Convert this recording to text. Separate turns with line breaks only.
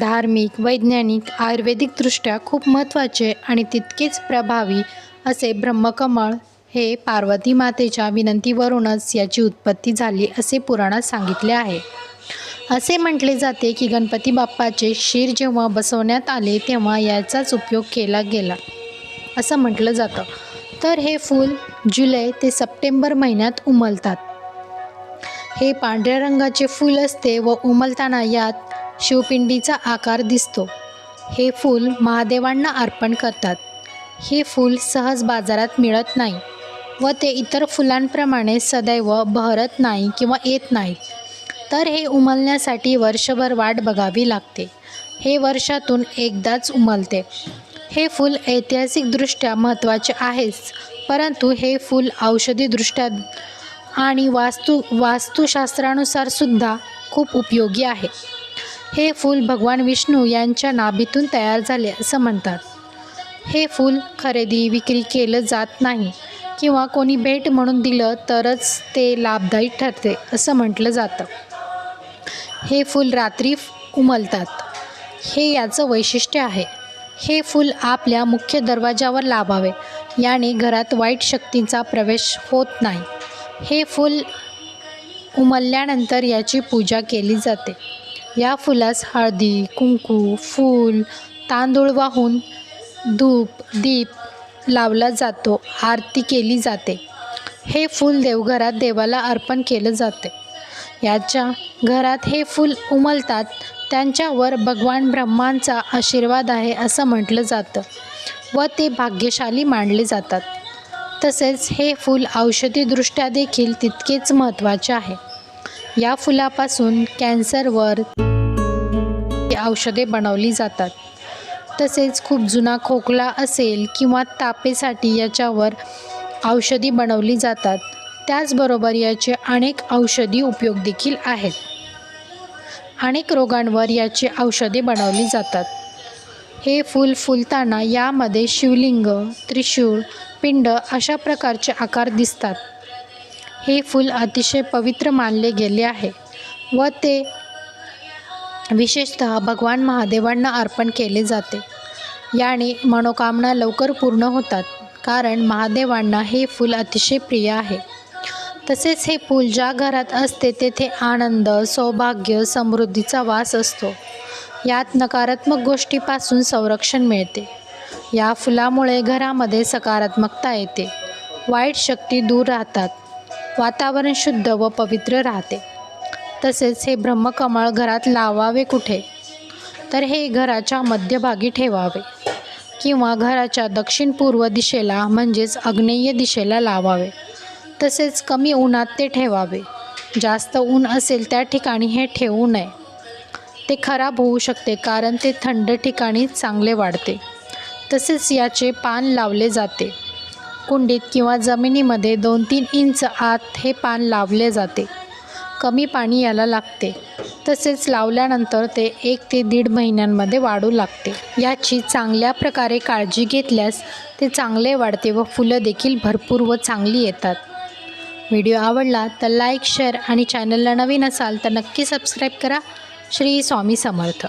धार्मिक वैज्ञानिक आयुर्वेदिकदृष्ट्या खूप महत्त्वाचे आणि तितकेच प्रभावी असे ब्रह्मकमळ हे पार्वती मातेच्या विनंतीवरूनच याची उत्पत्ती झाली असे पुराणात सांगितले आहे. असे म्हटले जाते की गणपती बाप्पाचे शिर जेव्हा बसवण्यात आले तेव्हा याचाच उपयोग केला गेला असं म्हटलं जातं. तर हे फूल जुलै ते सप्टेंबर महिन्यात उमलतात. हे पांढऱ्या रंगाचे फूल असते व उमलताना यात शिवपिंडीचा आकार दिसतो. हे फूल महादेवांना अर्पण करतात. हे फूल सहज बाजारात मिळत नाही व ते इतर फुलांप्रमाणे सदैव बहरत नाही किंवा येत नाही. तर हे उमलण्यासाठी वर्षभर वाट बघावी लागते. हे वर्षातून एकदाच उमलते. हे फूल ऐतिहासिकदृष्ट्या महत्त्वाचे आहेच परंतु हे फूल औषधीदृष्ट्या आणि वास्तू वास्तुशास्त्रानुसार सुद्धा खूप उपयोगी आहे. हे फूल भगवान विष्णू यांच्या नाभीतून तयार झाले असं म्हणतात. हे फूल खरेदी विक्री केलं जात नाही किंवा कोणी भेट म्हणून दिलं तरच ते लाभदायी ठरते असं म्हटलं जातं. हे फूल रात्री उमलतात. हे याचं वैशिष्ट्य आहे. हे फूल आपल्या मुख्य दरवाजावर लावावे याने घरात वाईट शक्तींचा प्रवेश होत नाही. हे फूल उमलल्यानंतर याची पूजा केली जाते. या फुलास हळदी कुंकू फूल तांदूळ वाहून धूप दीप लावला जातो आरती केली जाते. हे फूल देवघरात देवाला अर्पण केलं जाते. याच्या घरात हे फूल उमलतात त्यांच्यावर भगवान ब्रह्मांचा आशीर्वाद आहे असं म्हटलं जातं व ते भाग्यशाली मानले जातात. तसेच हे फूल औषधीदृष्ट्या देखील तितकेच महत्त्वाचे आहे. या फुलापासून कॅन्सरवर औषधे बनवली जातात. तसेच खूप जुना खोकला असेल किंवा तापेसाठी याच्यावर औषधी बनवली जातात. त्याचबरोबर याचे अनेक औषधी उपयोग देखील आहेत. अनेक रोगांवर याची औषधे बनवली जातात. हे फूल फुलताना यामध्ये शिवलिंग त्रिशूळ पिंड अशा प्रकारचे आकार दिसतात. हे फूल अतिशय पवित्र मानले गेले आहे व ते विशेषतः भगवान महादेवांना अर्पण केले जाते. याने मनोकामना लवकर पूर्ण होतात कारण महादेवांना हे फूल अतिशय प्रिय आहे. तसेच हे फूल ज्या घरात असते तेथे आनंद सौभाग्य समृद्धीचा वास असतो. यात नकारात्मक गोष्टीपासून संरक्षण मिळते. या फुलामुळे घरामध्ये सकारात्मकता येते. वाईट शक्ती दूर राहतात. वातावरण शुद्ध व पवित्र राहते. तसेच हे ब्रह्मकमळ घरात लावावे कुठे? तर हे घराच्या मध्यभागी ठेवावे. किंवा घराच्या दक्षिण पूर्व दिशेला म्हणजेच आग्नेय दिशेला लावावे. तसेच कमी उन्हात ते ठेवावे. जास्त ऊन असेल त्या ठिकाणी हे ठेवू नये. ते खराब होऊ शकते कारण ते थंड ठिकाणी चांगले वाढते. तसेच याचे पान लावले जाते. कुंडीत किंवा जमिनीमध्ये दोन तीन इंच आत हे पान लावले जाते. कमी पाणी याला लागते. तसेच लावल्यानंतर ते एक ते दीड महिन्यांमध्ये वाढू लागते. याची चांगल्या प्रकारे काळजी घेतल्यास ते चांगले वाढते व फुलं देखील भरपूर व चांगली येतात. व्हिडिओ आवडला तर लाईक शेअर आणि चॅनलला नवीन असाल तर नक्की सबस्क्राईब करा. श्री स्वामी समर्थ.